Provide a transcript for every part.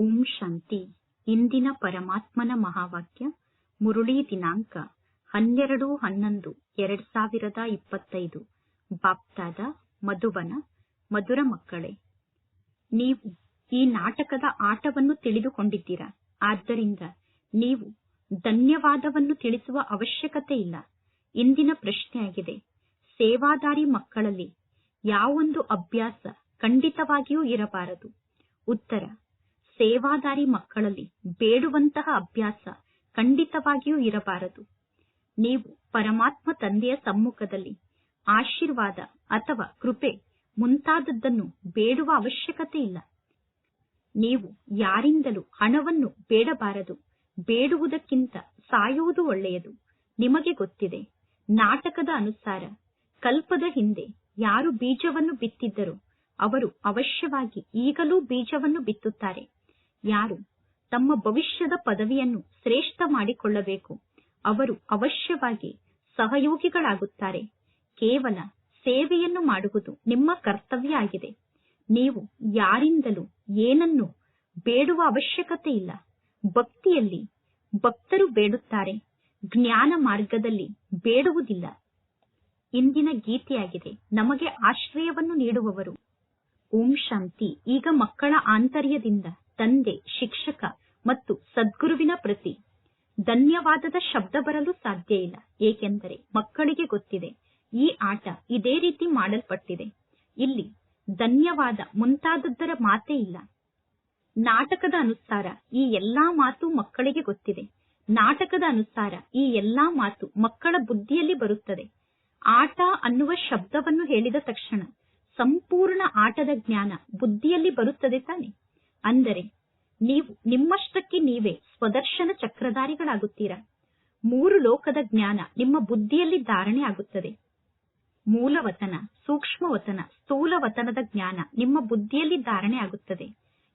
ಓಂ ಶಾಂತಿ. ಇಂದಿನ ಪರಮಾತ್ಮನ ಮಹಾವಾಕ್ಯ, ಮುರುಳಿ ದಿನಾಂಕ, ಹನ್ನೆರಡು, ಹನ್ನೊಂದು, ಎರಡ್ ಸಾವಿರದ ಇಪ್ಪತ್ತೈದು. ಬಾಪ್ತಾದ, ಮಧುಬನ, ಮಧುರ ಮಕ್ಕಳೇ, ನೀವು ಈ ನಾಟಕದ ಆಟವನ್ನು ತಿಳಿದುಕೊಂಡಿದ್ದೀರಾ? ಆದ್ದರಿಂದ ನೀವು ಧನ್ಯವಾದವನ್ನು ತಿಳಿಸುವ ಅವಶ್ಯಕತೆ ಇಲ್ಲ. ಇಂದಿನ ಪ್ರಶ್ನೆಯಾಗಿದೆ ಸೇವಾದಾರಿ ಮಕ್ಕಳಲ್ಲಿ ಯಾವೊಂದು ಅಭ್ಯಾಸ ಖಂಡಿತವಾಗಿಯೂ ಇರಬಾರದು? ಉತ್ತರ ಸೇವಾದಾರಿ ಮಕ್ಕಳಲ್ಲಿ ಬೇಡುವಂತಹ ಅಭ್ಯಾಸ ಖಂಡಿತವಾಗಿಯೂ ಇರಬಾರದು. ನೀವು ಪರಮಾತ್ಮ ತಂದೆಯ ಸಮ್ಮುಖದಲ್ಲಿ ಆಶೀರ್ವಾದ ಅಥವಾ ಕೃಪೆ ಮುಂತಾದದ್ದನ್ನು ಬೇಡುವ ಅವಶ್ಯಕತೆ ಇಲ್ಲ. ನೀವು ಯಾರಿಂದಲೂ ಹಣವನ್ನು ಬೇಡಬಾರದು. ಬೇಡುವುದಕ್ಕಿಂತ ಸಾಯುವುದು ಒಳ್ಳೆಯದು. ನಿಮಗೆ ಗೊತ್ತಿದೆ, ನಾಟಕದ ಅನುಸಾರ ಕಲ್ಪದ ಹಿಂದೆ ಯಾರು ಬೀಜವನ್ನು ಬಿತ್ತಿದ್ದರೋ ಅವರು ಅವಶ್ಯವಾಗಿ ಈಗಲೂ ಬೀಜವನ್ನು ಬಿತ್ತುತ್ತಾರೆ. ಯಾರು? ತಮ್ಮ ಭವಿಷ್ಯದ ಪದವಿಯನ್ನು ಶ್ರೇಷ್ಠ ಮಾಡಿಕೊಳ್ಳಬೇಕು. ಅವರು ಅವಶ್ಯವಾಗಿ ಸಹಯೋಗಿಗಳಾಗುತ್ತಾರೆ. ಕೇವಲ ಸೇವೆಯನ್ನು ಮಾಡುವುದು ನಿಮ್ಮ ಕರ್ತವ್ಯ ಆಗಿದೆ. ನೀವು ಯಾರಿಂದಲೂ ಏನನ್ನು ಬೇಡುವ ಅವಶ್ಯಕತೆ ಇಲ್ಲ. ಭಕ್ತಿಯಲ್ಲಿ ಭಕ್ತರು ಬೇಡುತ್ತಾರೆ. ಜ್ಞಾನ ಮಾರ್ಗದಲ್ಲಿ ಬೇಡುವುದಿಲ್ಲ. ಇಂದಿನ ಗೀತೆಯಾಗಿದೆ, ನಮಗೆ ಆಶ್ರಯವನ್ನು ನೀಡುವವರು. ಓಂ ಶಾಂತಿ. ಈಗ ಮಕ್ಕಳ ಆಂತರ್ಯದಿಂದ. ತಂದೆ, ಶಿಕ್ಷಕ ಮತ್ತು ಸದ್ಗುರುವಿನ ಪ್ರತಿ ಧನ್ಯವಾದದ ಶಬ್ದ ಬರಲು ಸಾಧ್ಯ ಇಲ್ಲ. ಏಕೆಂದರೆ ಮಕ್ಕಳಿಗೆ ಗೊತ್ತಿದೆ, ಈ ಆಟ ಇದೇ ರೀತಿ ಮಾಡಲ್ಪಟ್ಟಿದೆ. ಇಲ್ಲಿ ಧನ್ಯವಾದ ಮುಂತಾದದ್ದರ ಮಾತೇ ಇಲ್ಲ. ನಾಟಕದ ಅನುಸಾರ ಈ ಎಲ್ಲಾ ಮಾತು ಮಕ್ಕಳಿಗೆ ಗೊತ್ತಿದೆ. ನಾಟಕದ ಅನುಸಾರ ಈ ಎಲ್ಲಾ ಮಾತು ಮಕ್ಕಳ ಬುದ್ಧಿಯಲ್ಲಿ ಬರುತ್ತದೆ. ಆಟ ಅನ್ನುವ ಶಬ್ದವನ್ನು ಹೇಳಿದ ತಕ್ಷಣ ಸಂಪೂರ್ಣ ಆಟದ ಜ್ಞಾನ ಬುದ್ಧಿಯಲ್ಲಿ ಬರುತ್ತದೆ ತಾನೆ? ಅಂದರೆ ನೀವು, ನಿಮ್ಮಷ್ಟಕ್ಕೆ ನೀವೇ ಸ್ವದರ್ಶನ ಚಕ್ರಧಾರಿಗಳಾಗುತ್ತೀರಾ? ಮೂರು ಲೋಕದ ಜ್ಞಾನ ನಿಮ್ಮ ಬುದ್ಧಿಯಲ್ಲಿ ಧಾರಣೆ ಆಗುತ್ತದೆ. ಮೂಲವತನ, ಸೂಕ್ಷ್ಮವತನ, ಸ್ಥೂಲವತನದ ಜ್ಞಾನ ನಿಮ್ಮ ಬುದ್ಧಿಯಲ್ಲಿ ಧಾರಣೆ ಆಗುತ್ತದೆ.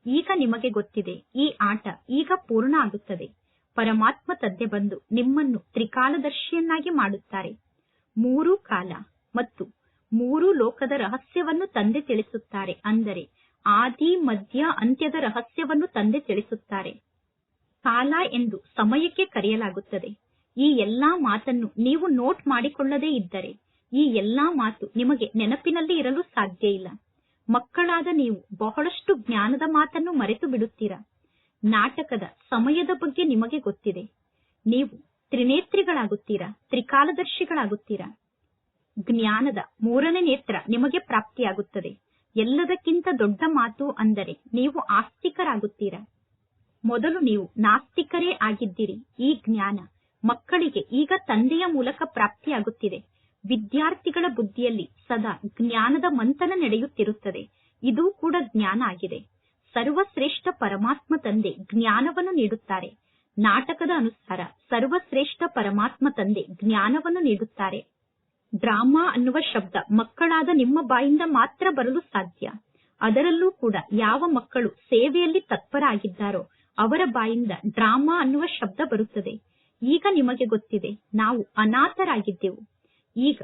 ಈಗ ನಿಮಗೆ ಗೊತ್ತಿದೆ, ಈ ಆಟ ಈಗ ಪೂರ್ಣ ಆಗುತ್ತದೆ. ಪರಮಾತ್ಮ ತದ್ದೆ ಬಂದು ನಿಮ್ಮನ್ನು ತ್ರಿಕಾಲದರ್ಶಿಯನ್ನಾಗಿ ಮಾಡುತ್ತಾರೆ. ಮೂರೂ ಕಾಲ ಮತ್ತು ಮೂರೂ ಲೋಕದ ರಹಸ್ಯವನ್ನು ತಂದೆ ತಿಳಿಸುತ್ತಾರೆ. ಅಂದರೆ ಆದಿ, ಮಧ್ಯ, ಅಂತ್ಯದ ರಹಸ್ಯವನ್ನು ತಂದೆ ತಿಳಿಸುತ್ತಾರೆ. ಕಾಲ ಎಂದು ಸಮಯಕ್ಕೆ ಕರೆಯಲಾಗುತ್ತದೆ. ಈ ಎಲ್ಲಾ ಮಾತನ್ನು ನೀವು ನೋಟ್ ಮಾಡಿಕೊಳ್ಳದೇ ಇದ್ದರೆ, ಈ ಎಲ್ಲಾ ಮಾತು ನಿಮಗೆ ನೆನಪಿನಲ್ಲಿ ಇರಲು ಸಾಧ್ಯ ಇಲ್ಲ. ಮಕ್ಕಳಾದ ನೀವು ಬಹಳಷ್ಟು ಜ್ಞಾನದ ಮಾತನ್ನು ಮರೆತು ಬಿಡುತ್ತೀರಾ? ನಾಟಕದ ಸಮಯದ ಬಗ್ಗೆ ನಿಮಗೆ ಗೊತ್ತಿದೆ. ನೀವು ತ್ರಿನೇತ್ರಿಗಳಾಗುತ್ತೀರಾ? ತ್ರಿಕಾಲದರ್ಶಿಗಳಾಗುತ್ತೀರಾ? ಜ್ಞಾನದ ಮೂರನೇ ನೇತ್ರ ನಿಮಗೆ ಪ್ರಾಪ್ತಿಯಾಗುತ್ತದೆ. ಎಲ್ಲದಕ್ಕಿಂತ ದೊಡ್ಡ ಮಾತು ಅಂದರೆ ನೀವು ಆಸ್ತಿಕರಾಗುತ್ತೀರಾ? ಮೊದಲು ನೀವು ನಾಸ್ತಿಕರೇ ಆಗಿದ್ದೀರಿ, ಈ ಜ್ಞಾನ. ಮಕ್ಕಳಿಗೆ ಈಗ ತಂದೆಯ ಮೂಲಕ ಪ್ರಾಪ್ತಿಯಾಗುತ್ತಿದೆ. ವಿದ್ಯಾರ್ಥಿಗಳ ಬುದ್ಧಿಯಲ್ಲಿ ಸದಾ ಜ್ಞಾನದ ಮಂಥನ ನಡೆಯುತ್ತಿರುತ್ತದೆ. ಇದು ಕೂಡ ಜ್ಞಾನ ಆಗಿದೆ. ಸರ್ವಶ್ರೇಷ್ಠ ಪರಮಾತ್ಮ ತಂದೆ ಜ್ಞಾನವನ್ನು ನೀಡುತ್ತಾರೆ. ನಾಟಕದ ಅನುಸಾರ ಸರ್ವಶ್ರೇಷ್ಠ ಪರಮಾತ್ಮ ತಂದೆ ಜ್ಞಾನವನ್ನು ನೀಡುತ್ತಾರೆ. ಡ್ರಾಮಾ ಅನ್ನುವ ಶಬ್ದ ಮಕ್ಕಳಾದ ನಿಮ್ಮ ಬಾಯಿಂದ ಮಾತ್ರ ಬರಲು ಸಾಧ್ಯ. ಅದರಲ್ಲೂ ಕೂಡ ಯಾವ ಮಕ್ಕಳು ಸೇವೆಯಲ್ಲಿ ತತ್ಪರ ಆಗಿದ್ದಾರೋ ಅವರ ಬಾಯಿಂದ ಡ್ರಾಮಾ ಅನ್ನುವ ಶಬ್ದ ಬರುತ್ತದೆ. ಈಗ ನಿಮಗೆ ಗೊತ್ತಿದೆ, ನಾವು ಅನಾಥರಾಗಿದ್ದೆವು. ಈಗ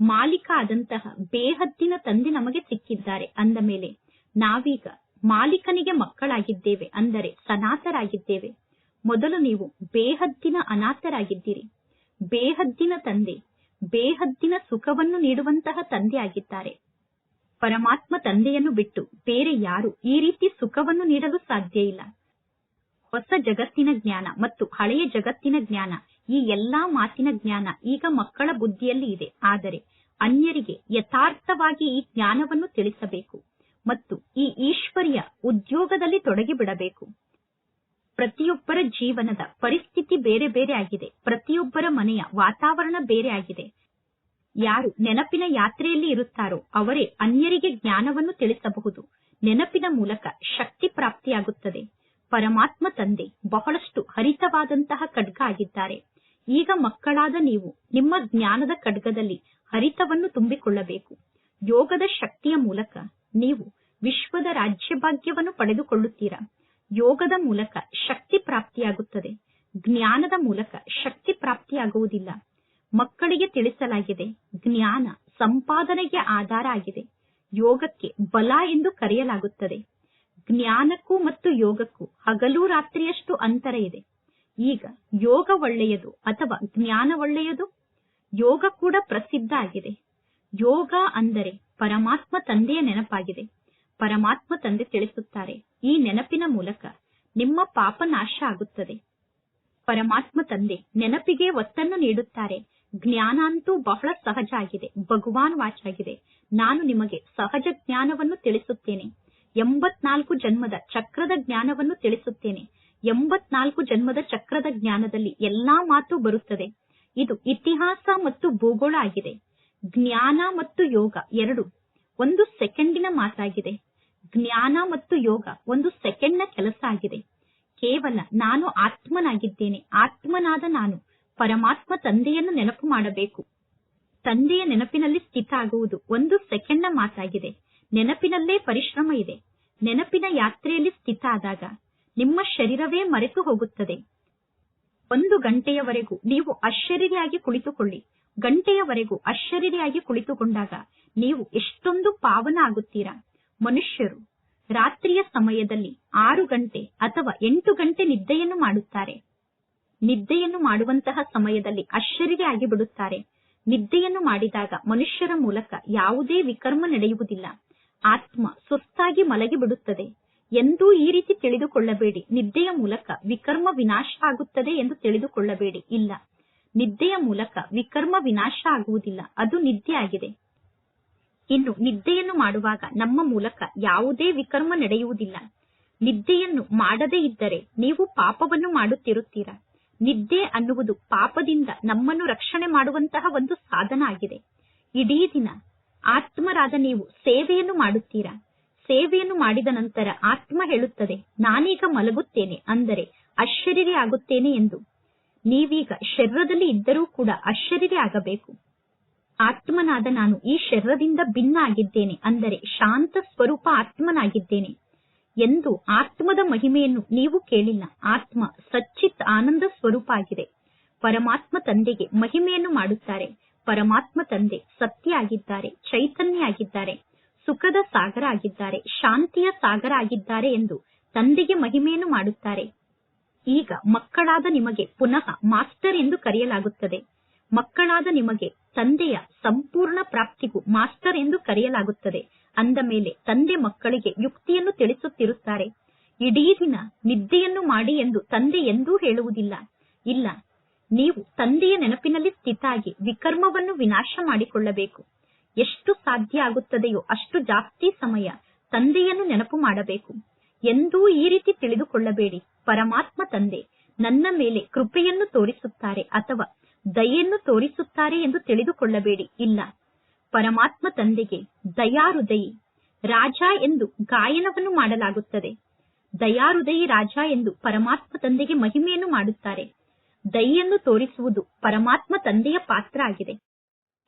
ಮಾಲೀಕ ಆದಂತಹ ಬೇಹದ್ದಿನ ತಂದೆ ನಮಗೆ ಸಿಕ್ಕಿದ್ದಾರೆ ಅಂದ ಮೇಲೆ ನಾವೀಗ ಮಾಲೀಕನಿಗೆ ಮಕ್ಕಳಾಗಿದ್ದೇವೆ ಅಂದರೆ ಸನಾತರಾಗಿದ್ದೇವೆ. ಮೊದಲು ನೀವು ಬೇಹದ್ದಿನ ಅನಾಥರಾಗಿದ್ದೀರಿ. ಬೇಹದ್ದಿನ ತಂದೆ ಬೇಹದ್ದಿನ ಸುಖವನ್ನು ನೀಡುವಂತಹ ತಂದೆ ಆಗಿದ್ದಾರೆ ಪರಮಾತ್ಮ ತಂದೆಯನ್ನು ಬಿಟ್ಟು ಬೇರೆ ಯಾರು ಈ ರೀತಿ ಸುಖವನ್ನು ನೀಡಲು ಸಾಧ್ಯ ಇಲ್ಲ. ಹೊಸ ಜಗತ್ತಿನ ಜ್ಞಾನ ಮತ್ತು ಹಳೆಯ ಜಗತ್ತಿನ ಜ್ಞಾನ, ಈ ಎಲ್ಲಾ ಮಾತಿನ ಜ್ಞಾನ ಈಗ ಮಕ್ಕಳ ಬುದ್ಧಿಯಲ್ಲಿ ಇದೆ. ಆದರೆ ಅನ್ಯರಿಗೆ ಯಥಾರ್ಥವಾಗಿ ಈ ಜ್ಞಾನವನ್ನು ತಿಳಿಸಬೇಕು ಮತ್ತು ಈ ಈಶ್ವರ್ಯ ಉದ್ಯೋಗದಲ್ಲಿ ತೊಡಗಿಬಿಡಬೇಕು. ಪ್ರತಿಯೊಬ್ಬರ ಜೀವನದ ಪರಿಸ್ಥಿತಿ ಬೇರೆ ಬೇರೆ ಆಗಿದೆ. ಪ್ರತಿಯೊಬ್ಬರ ಮನೆಯ ವಾತಾವರಣ ಬೇರೆ ಆಗಿದೆ. ಯಾರು ನೆನಪಿನ ಯಾತ್ರೆಯಲ್ಲಿ ಇರುತ್ತಾರೋ ಅವರೇ ಅನ್ಯರಿಗೆ ಜ್ಞಾನವನ್ನು ತಿಳಿಸಬಹುದು. ನೆನಪಿನ ಮೂಲಕ ಶಕ್ತಿ ಪ್ರಾಪ್ತಿಯಾಗುತ್ತದೆ. ಪರಮಾತ್ಮ ತಂದೆ ಬಹಳಷ್ಟು ಹರಿತವಾದಂತಹ ಖಡ್ಗ ಆಗಿದ್ದಾರೆ. ಈಗ ಮಕ್ಕಳಾದ ನೀವು ನಿಮ್ಮ ಜ್ಞಾನದ ಖಡ್ಗದಲ್ಲಿ ಹರಿತವನ್ನು ತುಂಬಿಕೊಳ್ಳಬೇಕು. ಯೋಗದ ಶಕ್ತಿಯ ಮೂಲಕ ನೀವು ವಿಶ್ವದ ರಾಜ್ಯಭಾಗ್ಯವನ್ನು ಪಡೆದುಕೊಳ್ಳುತ್ತೀರಾ? ಯೋಗದ ಮೂಲಕ ಶಕ್ತಿ ಪ್ರಾಪ್ತಿಯಾಗುತ್ತದೆ. ಜ್ಞಾನದ ಮೂಲಕ ಶಕ್ತಿ ಪ್ರಾಪ್ತಿಯಾಗುವುದಿಲ್ಲ. ಮಕ್ಕಳಿಗೆ ತಿಳಿಸಲಾಗಿದೆ, ಜ್ಞಾನ ಸಂಪಾದನೆಗೆ ಆಧಾರ ಆಗಿದೆ. ಯೋಗಕ್ಕೆ ಬಲ ಎಂದು ಕರೆಯಲಾಗುತ್ತದೆ. ಜ್ಞಾನಕ್ಕೂ ಮತ್ತು ಯೋಗಕ್ಕೂ ಹಗಲು ರಾತ್ರಿಯಷ್ಟು ಅಂತರ ಇದೆ. ಈಗ ಯೋಗ ಒಳ್ಳೆಯದು ಅಥವಾ ಜ್ಞಾನ ಒಳ್ಳೆಯದು? ಯೋಗ ಕೂಡ ಪ್ರಸಿದ್ಧ ಆಗಿದೆ. ಯೋಗ ಅಂದರೆ ಪರಮಾತ್ಮ ತಂದೆಯ ನೆನಪಾಗಿದೆ. ಪರಮಾತ್ಮ ತಂದೆ ತಿಳಿಸುತ್ತಾರೆ ಈ ನೆನಪಿನ ಮೂಲಕ ನಿಮ್ಮ ಪಾಪ ನಾಶ ಆಗುತ್ತದೆ. ಪರಮಾತ್ಮ ತಂದೆ, ನೆನಪಿಗೆ ಒತ್ತನ್ನು ನೀಡುತ್ತಾರೆ. ಜ್ಞಾನ ಅಂತೂ ಬಹಳ ಸಹಜ ಆಗಿದೆ. ಭಗವಾನ್ ವಾಚಾಗಿದೆ. ನಾನು ನಿಮಗೆ ಸಹಜ ಜ್ಞಾನವನ್ನು ತಿಳಿಸುತ್ತೇನೆ. ಎಂಬತ್ನಾಲ್ಕು ಜನ್ಮದ ಚಕ್ರದ ಜ್ಞಾನವನ್ನು ತಿಳಿಸುತ್ತೇನೆ. ಎಂಬತ್ನಾಲ್ಕು ಜನ್ಮದ ಚಕ್ರದ ಜ್ಞಾನದಲ್ಲಿ ಎಲ್ಲಾ ಮಾತು ಬರುತ್ತದೆ. ಇದು ಇತಿಹಾಸ ಮತ್ತು ಭೂಗೋಳ ಆಗಿದೆ. ಜ್ಞಾನ ಮತ್ತು ಯೋಗ ಎರಡು ಒಂದು ಸೆಕೆಂಡಿನ ಮಾತಾಗಿದೆ. ಜ್ಞಾನ ಮತ್ತು ಯೋಗ ಒಂದು ಸೆಕೆಂಡ್ನ ಕೆಲಸ ಆಗಿದೆ. ಕೇವಲ ನಾನು ಆತ್ಮನಾಗಿದ್ದೇನೆ. ಆತ್ಮನಾದ ನಾನು ಪರಮಾತ್ಮ ತಂದೆಯನ್ನು ನೆನಪು ಮಾಡಬೇಕು. ತಂದೆಯ ನೆನಪಿನಲ್ಲಿ ಸ್ಥಿತ ಆಗುವುದು ಒಂದು ಸೆಕೆಂಡ್ನ ಮಾತಾಗಿದೆ. ನೆನಪಿನಲ್ಲೇ ಪರಿಶ್ರಮ ಇದೆ. ನೆನಪಿನ ಯಾತ್ರೆಯಲ್ಲಿ ಸ್ಥಿತ ಆದಾಗ ನಿಮ್ಮ ಶರೀರವೇ ಮರೆತು ಹೋಗುತ್ತದೆ. ಒಂದು ಗಂಟೆಯವರೆಗೂ ನೀವು ಅಶರೀರಿಯಾಗಿ ಕುಳಿತುಕೊಳ್ಳಿ. ಗಂಟೆಯವರೆಗೂ ಅಶರೀರಿಯಾಗಿ ಕುಳಿತುಕೊಂಡಾಗ ನೀವು ಎಷ್ಟೊಂದು ಪಾವನ ಆಗುತ್ತೀರಾ? ಮನುಷ್ಯರು ರಾತ್ರಿಯ ಸಮಯದಲ್ಲಿ ಆರು ಗಂಟೆ ಅಥವಾ ಎಂಟು ಗಂಟೆ ನಿದ್ದೆಯನ್ನು ಮಾಡುತ್ತಾರೆ. ನಿದ್ದೆಯನ್ನು ಮಾಡುವಂತಹ ಸಮಯದಲ್ಲಿ ಅಶ್ಚರಿಗೆ ಆಗಿಬಿಡುತ್ತಾರೆ. ನಿದ್ದೆಯನ್ನು ಮಾಡಿದಾಗ ಮನುಷ್ಯರ ಮೂಲಕ ಯಾವುದೇ ವಿಕರ್ಮ ನಡೆಯುವುದಿಲ್ಲ. ಆತ್ಮ ಸುಸ್ತಾಗಿ ಮಲಗಿ ಬಿಡುತ್ತದೆ ಎಂದೂ ಈ ರೀತಿ ತಿಳಿದುಕೊಳ್ಳಬೇಡಿ. ನಿದ್ದೆಯ ಮೂಲಕ ವಿಕರ್ಮ ವಿನಾಶ ಆಗುತ್ತದೆ ಎಂದು ತಿಳಿದುಕೊಳ್ಳಬೇಡಿ. ಇಲ್ಲ. ನಿದ್ದೆಯ ಮೂಲಕ ವಿಕರ್ಮ ವಿನಾಶ ಆಗುವುದಿಲ್ಲ. ಅದು ನಿದ್ದೆ ಆಗಿದೆ. ಇನ್ನು ನಿದ್ದೆಯನ್ನು ಮಾಡುವಾಗ ನಮ್ಮ ಮೂಲಕ ಯಾವುದೇ ವಿಕರ್ಮ ನಡೆಯುವುದಿಲ್ಲ. ನಿದ್ದೆಯನ್ನು ಮಾಡದೇ ಇದ್ದರೆ ನೀವು ಪಾಪವನ್ನು ಮಾಡುತ್ತಿರುತ್ತೀರಾ? ನಿದ್ದೆ ಅನ್ನುವುದು ಪಾಪದಿಂದ ನಮ್ಮನ್ನು ರಕ್ಷಣೆ ಮಾಡುವಂತಹ ಒಂದು ಸಾಧನ ಆಗಿದೆ. ಇಡೀ ದಿನ ಆತ್ಮರಾದ ನೀವು ಸೇವೆಯನ್ನು ಮಾಡುತ್ತೀರಾ? ಸೇವೆಯನ್ನು ಮಾಡಿದ ನಂತರ ಆತ್ಮ ಹೇಳುತ್ತದೆ, ನಾನೀಗ ಮಲಗುತ್ತೇನೆ ಅಂದರೆ ಅಶರೀರಿ ಆಗುತ್ತೇನೆ ಎಂದು. ನೀವೀಗ ಶರೀರದಲ್ಲಿ ಇದ್ದರೂ ಕೂಡ ಅಶರೀರಿ ಆಗಬೇಕು ಆತ್ಮನಾದ ನಾನು ಈ ಶರೀರದಿಂದ ಭಿನ್ನ ಆಗಿದ್ದೇನೆ ಅಂದರೆ ಶಾಂತ ಸ್ವರೂಪ ಆತ್ಮನಾಗಿದ್ದೇನೆ ಎಂದು ಆತ್ಮದ ಮಹಿಮೆಯನ್ನು ನೀವು ಕೇಳಿಲ್ಲ. ಆತ್ಮ ಸಚ್ಚಿತ್ ಆನಂದ ಸ್ವರೂಪ ಆಗಿದೆ. ಪರಮಾತ್ಮ ತಂದೆಗೆ ಮಹಿಮೆಯನ್ನು ಮಾಡುತ್ತಾರೆ. ಪರಮಾತ್ಮ ತಂದೆ ಸತ್ಯ ಆಗಿದ್ದಾರೆ, ಚೈತನ್ಯ ಆಗಿದ್ದಾರೆ, ಸುಖದ ಸಾಗರ ಆಗಿದ್ದಾರೆ, ಶಾಂತಿಯ ಸಾಗರ ಆಗಿದ್ದಾರೆ ಎಂದು ತಂದೆಗೆ ಮಹಿಮೆಯನ್ನು ಮಾಡುತ್ತಾರೆ. ಈಗ ಮಕ್ಕಳಾದ ನಿಮಗೆ ಪುನಃ ಮಾಸ್ಟರ್ ಎಂದು ಕರೆಯಲಾಗುತ್ತದೆ. ಮಕ್ಕಳಾದ ನಿಮಗೆ ತಂದೆಯ ಸಂಪೂರ್ಣ ಪ್ರಾಪ್ತಿಗೂ ಮಾಸ್ಟರ್ ಎಂದು ಕರೆಯಲಾಗುತ್ತದೆ. ಅಂದ ಮೇಲೆ ತಂದೆ ಮಕ್ಕಳಿಗೆ ಯುಕ್ತಿಯನ್ನು ತಿಳಿಸುತ್ತಿರುತ್ತಾರೆ. ಇಡೀ ದಿನ ನಿದ್ದೆಯನ್ನು ಮಾಡಿ ಎಂದು ತಂದೆ ಎಂದೂ ಹೇಳುವುದಿಲ್ಲ. ಇಲ್ಲ, ನೀವು ತಂದೆಯ ನೆನಪಿನಲ್ಲಿ ಸ್ಥಿತಾಗಿ ವಿಕರ್ಮವನ್ನು ವಿನಾಶ ಮಾಡಿಕೊಳ್ಳಬೇಕು. ಎಷ್ಟು ಸಾಧ್ಯ ಆಗುತ್ತದೆಯೋ ಅಷ್ಟು ಜಾಸ್ತಿ ಸಮಯ ತಂದೆಯನ್ನು ನೆನಪು ಮಾಡಬೇಕು. ಎಂದೂ ಈ ರೀತಿ ತಿಳಿದುಕೊಳ್ಳಬೇಡಿ. ಪರಮಾತ್ಮ ತಂದೆ ನನ್ನ ಮೇಲೆ ಕೃಪೆಯನ್ನು ತೋರಿಸುತ್ತಾರೆ ಅಥವಾ ದಯೆಯನ್ನು ತೋರಿಸುತ್ತಾರೆ ಎಂದು ತಿಳಿದುಕೊಳ್ಳಬೇಡಿ. ಇಲ್ಲ. ಪರಮಾತ್ಮ ತಂದೆಗೆ ದಯಾಹೃದಯಿ ರಾಜ ಎಂದು ಗಾಯನವನ್ನು ಮಾಡಲಾಗುತ್ತದೆ. ದಯಾಹೃದಯಿ ರಾಜ ಎಂದು ಪರಮಾತ್ಮ ತಂದೆಗೆ ಮಹಿಮೆಯನ್ನು ಮಾಡುತ್ತಾರೆ. ದಯೆಯನ್ನು ತೋರಿಸುವುದು ಪರಮಾತ್ಮ ತಂದೆಯ ಪಾತ್ರ ಆಗಿದೆ.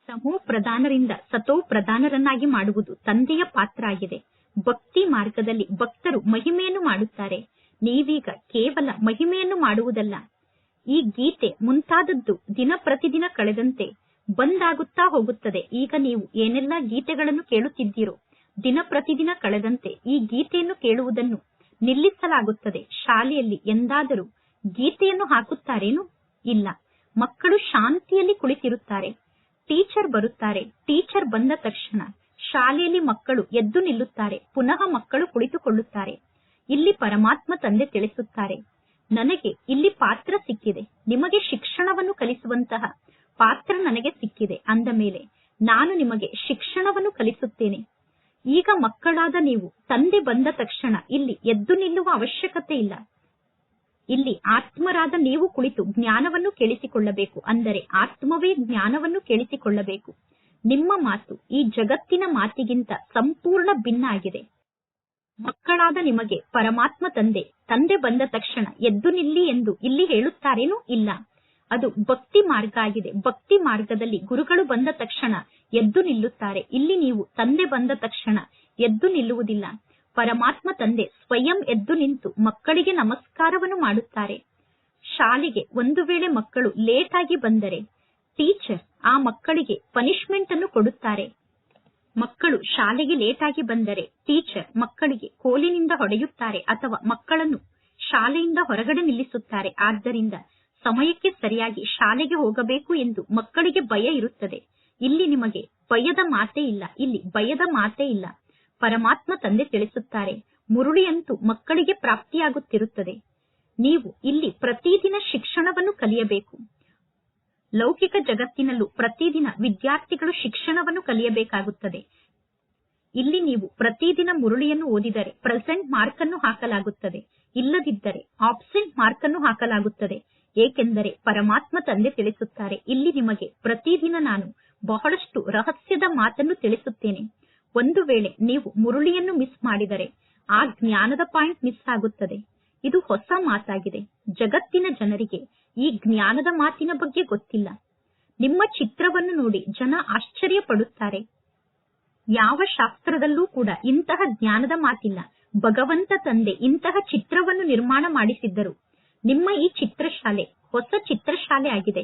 ಸಮೋ ಪ್ರಧಾನರಿಂದ ಸತೋ ಪ್ರಧಾನರನ್ನಾಗಿ ಮಾಡುವುದು ತಂದೆಯ ಪಾತ್ರ ಆಗಿದೆ. ಭಕ್ತಿ ಮಾರ್ಗದಲ್ಲಿ ಭಕ್ತರು ಮಹಿಮೆಯನ್ನು ಮಾಡುತ್ತಾರೆ. ನೀವೀಗ ಕೇವಲ ಮಹಿಮೆಯನ್ನು ಮಾಡುವುದಲ್ಲ ಈ ಗೀತೆ ಮುಂತಾದದ್ದು ದಿನ ಪ್ರತಿದಿನ ಕಳೆದಂತೆ ಬಂದಾಗುತ್ತಾ ಹೋಗುತ್ತದೆ. ಈಗ ನೀವು ಏನೆಲ್ಲ ಗೀತೆಗಳನ್ನು ಕೇಳುತ್ತಿದ್ದೀರೋ, ದಿನ ಪ್ರತಿದಿನ ಕಳೆದಂತೆ ಈ ಗೀತೆಯನ್ನು ಕೇಳುವುದನ್ನು ನಿಲ್ಲಿಸಲಾಗುತ್ತದೆ. ಶಾಲೆಯಲ್ಲಿ ಎಂದಾದರೂ ಗೀತೆಯನ್ನು ಹಾಕುತ್ತಾರೇನು ಇಲ್ಲ. ಮಕ್ಕಳು ಶಾಂತಿಯಲ್ಲಿ ಕುಳಿತಿರುತ್ತಾರೆ. ಟೀಚರ್ ಬರುತ್ತಾರೆ. ಟೀಚರ್ ಬಂದ ತಕ್ಷಣ ಶಾಲೆಯಲ್ಲಿ ಮಕ್ಕಳು ಎದ್ದು ನಿಲ್ಲುತ್ತಾರೆ. ಪುನಃ ಮಕ್ಕಳು ಕುಳಿತುಕೊಳ್ಳುತ್ತಾರೆ. ಇಲ್ಲಿ ಪರಮಾತ್ಮ ತಂದೆ ತಿಳಿಸುತ್ತಾರೆ. ನನಗೆ ಇಲ್ಲಿ ಪಾತ್ರ ಸಿಕ್ಕಿದೆ. ನಿಮಗೆ ಶಿಕ್ಷಣವನ್ನು ಕಲಿಸುವಂತಹ ಪಾತ್ರ ನನಗೆ ಸಿಕ್ಕಿದೆ ಅಂದ ಮೇಲೆ, ನಾನು ನಿಮಗೆ ಶಿಕ್ಷಣವನ್ನು ಕಲಿಸುತ್ತೇನೆ. ಈಗ ಮಕ್ಕಳಾದ ನೀವು, ತಂದೆ ಬಂದ ತಕ್ಷಣ ಇಲ್ಲಿ ಎದ್ದು ನಿಲ್ಲುವ ಅವಶ್ಯಕತೆ ಇಲ್ಲ. ಇಲ್ಲಿ ಆತ್ಮರಾದ ನೀವು ಕುಳಿತು ಜ್ಞಾನವನ್ನು ಕೇಳಿಸಿಕೊಳ್ಳಬೇಕು, ಅಂದರೆ ಆತ್ಮವೇ ಜ್ಞಾನವನ್ನು ಕೇಳಿಸಿಕೊಳ್ಳಬೇಕು. ನಿಮ್ಮ ಮಾತು ಈ ಜಗತ್ತಿನ ಮಾತಿಗಿಂತ ಸಂಪೂರ್ಣ ಭಿನ್ನ ಆಗಿದೆ ಮಕ್ಕಳಾದ ನಿಮಗೆ ಪರಮಾತ್ಮ ತಂದೆ ತಂದೆ ಬಂದ ತಕ್ಷಣ ಎದ್ದು ನಿಲ್ಲಿ ಎಂದು ಇಲ್ಲಿ ಹೇಳುತ್ತಾರೇನೂ ಇಲ್ಲ. ಅದು ಭಕ್ತಿ ಮಾರ್ಗ ಆಗಿದೆ. ಭಕ್ತಿ ಮಾರ್ಗದಲ್ಲಿ ಗುರುಗಳು ಬಂದ ತಕ್ಷಣ ಎದ್ದು ನಿಲ್ಲುತ್ತಾರೆ. ಇಲ್ಲಿ ನೀವು ತಂದೆ ಬಂದ ತಕ್ಷಣ ಎದ್ದು ನಿಲ್ಲುವುದಿಲ್ಲ. ಪರಮಾತ್ಮ ತಂದೆ ಸ್ವಯಂ ಎದ್ದು ನಿಂತು ಮಕ್ಕಳಿಗೆ ನಮಸ್ಕಾರವನ್ನು ಮಾಡುತ್ತಾರೆ. ಶಾಲೆಗೆ ಒಂದು ವೇಳೆ ಮಕ್ಕಳು ಲೇಟ್ ಆಗಿ ಬಂದರೆ ಟೀಚರ್ ಆ ಮಕ್ಕಳಿಗೆ ಪನಿಷ್ಮೆಂಟ್ ಅನ್ನು ಕೊಡುತ್ತಾರೆ. ಮಕ್ಕಳು ಶಾಲೆಗೆ ಲೇಟಾಗಿ ಬಂದರೆ ಟೀಚರ್ ಮಕ್ಕಳಿಗೆ ಕೋಲಿನಿಂದ ಹೊಡೆಯುತ್ತಾರೆ ಅಥವಾ ಮಕ್ಕಳನ್ನು ಶಾಲೆಯಿಂದ ಹೊರಗಡೆ ನಿಲ್ಲಿಸುತ್ತಾರೆ. ಆದ್ದರಿಂದ ಸಮಯಕ್ಕೆ ಸರಿಯಾಗಿ ಶಾಲೆಗೆ ಹೋಗಬೇಕು ಎಂದು ಮಕ್ಕಳಿಗೆ ಭಯ ಇರುತ್ತದೆ. ಇಲ್ಲಿ ನಿಮಗೆ ಭಯದ ಮಾತೇ ಇಲ್ಲ. ಇಲ್ಲಿ ಭಯದ ಮಾತೇ ಇಲ್ಲ. ಪರಮಾತ್ಮ ತಂದೆ ತಿಳಿಸುತ್ತಾರೆ, ಮುರುಳಿಯಂತೂ ಮಕ್ಕಳಿಗೆ ಪ್ರಾಪ್ತಿಯಾಗುತ್ತಿರುತ್ತದೆ. ನೀವು ಇಲ್ಲಿ ಪ್ರತಿದಿನ ಶಿಕ್ಷಣವನ್ನು ಕಲಿಯಬೇಕು. ಲೌಕಿಕ ಜಗತ್ತಿನಲ್ಲೂ ಪ್ರತಿದಿನ ವಿದ್ಯಾರ್ಥಿಗಳು ಶಿಕ್ಷಣವನ್ನು ಕಲಿಯಬೇಕಾಗುತ್ತದೆ. ಇಲ್ಲಿ ನೀವು ಪ್ರತಿದಿನ ಮುರುಳಿಯನ್ನು ಓದಿದರೆ ಪ್ರೆಸೆಂಟ್ ಮಾರ್ಕ್ ಅನ್ನು ಹಾಕಲಾಗುತ್ತದೆ. ಇಲ್ಲದಿದ್ದರೆ ಆಬ್ಸೆಂಟ್ ಮಾರ್ಕ್ ಅನ್ನು ಹಾಕಲಾಗುತ್ತದೆ. ಏಕೆಂದರೆ ಪರಮಾತ್ಮ ತಂದೆ ತಿಳಿಸುತ್ತಾರೆ, ಇಲ್ಲಿ ನಿಮಗೆ ಪ್ರತಿದಿನ ನಾನು ಬಹಳಷ್ಟು ರಹಸ್ಯದ ಮಾತನ್ನು ತಿಳಿಸುತ್ತೇನೆ. ಒಂದು ವೇಳೆ ನೀವು ಮುರುಳಿಯನ್ನು ಮಿಸ್ ಮಾಡಿದರೆ ಆ ಜ್ಞಾನದ ಪಾಯಿಂಟ್ ಮಿಸ್ ಆಗುತ್ತದೆ. ಇದು ಹೊಸ ಮಾತಾಗಿದೆ. ಜಗತ್ತಿನ ಜನರಿಗೆ ಈ ಜ್ಞಾನದ ಮಾತಿನ ಬಗ್ಗೆ ಗೊತ್ತಿಲ್ಲ. ನಿಮ್ಮ ಚಿತ್ರವನ್ನು ನೋಡಿ ಜನ ಆಶ್ಚರ್ಯ ಪಡುತ್ತಾರೆ ಯಾವ ಶಾಸ್ತ್ರದಲ್ಲೂ ಕೂಡ ಇಂತಹ ಜ್ಞಾನದ ಮಾತಿಲ್ಲ. ಭಗವಂತ ತಂದೆ ಇಂತಹ ಚಿತ್ರವನ್ನು ನಿರ್ಮಾಣ ಮಾಡಿಸಿದ್ದರು. ನಿಮ್ಮ ಈ ಚಿತ್ರಶಾಲೆ ಹೊಸ ಚಿತ್ರಶಾಲೆ ಆಗಿದೆ.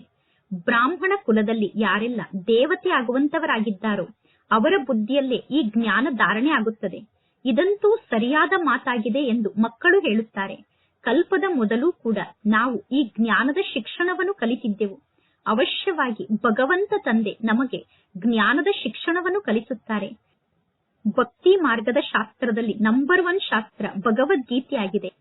ಬ್ರಾಹ್ಮಣ ಕುಲದಲ್ಲಿ ಯಾರೆಲ್ಲ ದೇವತೆ ಆಗುವಂತವರಾಗಿದ್ದಾರೋ ಅವರ ಬುದ್ಧಿಯಲ್ಲೇ ಈ ಜ್ಞಾನ ಧಾರಣೆ ಆಗುತ್ತದೆ. ಇದಂತೂ ಸರಿಯಾದ ಮಾತಾಗಿದೆ ಎಂದು ಮಕ್ಕಳು ಹೇಳುತ್ತಾರೆ. ಕಲ್ಪದ ಮೊದಲು ಕೂಡ ನಾವು ಈ ಜ್ಞಾನದ ಶಿಕ್ಷಣವನ್ನು ಕಲಿತಿದ್ದೆವು. ಅವಶ್ಯವಾಗಿ ಭಗವಂತ ತಂದೆ ನಮಗೆ ಜ್ಞಾನದ ಶಿಕ್ಷಣವನ್ನು ಕಲಿಸುತ್ತಾರೆ. ಭಕ್ತಿ ಮಾರ್ಗದ ಶಾಸ್ತ್ರದಲ್ಲಿ ನಂಬರ್ ಒನ್ ಶಾಸ್ತ್ರ ಭಗವದ್ಗೀತೆಯಾಗಿದೆ.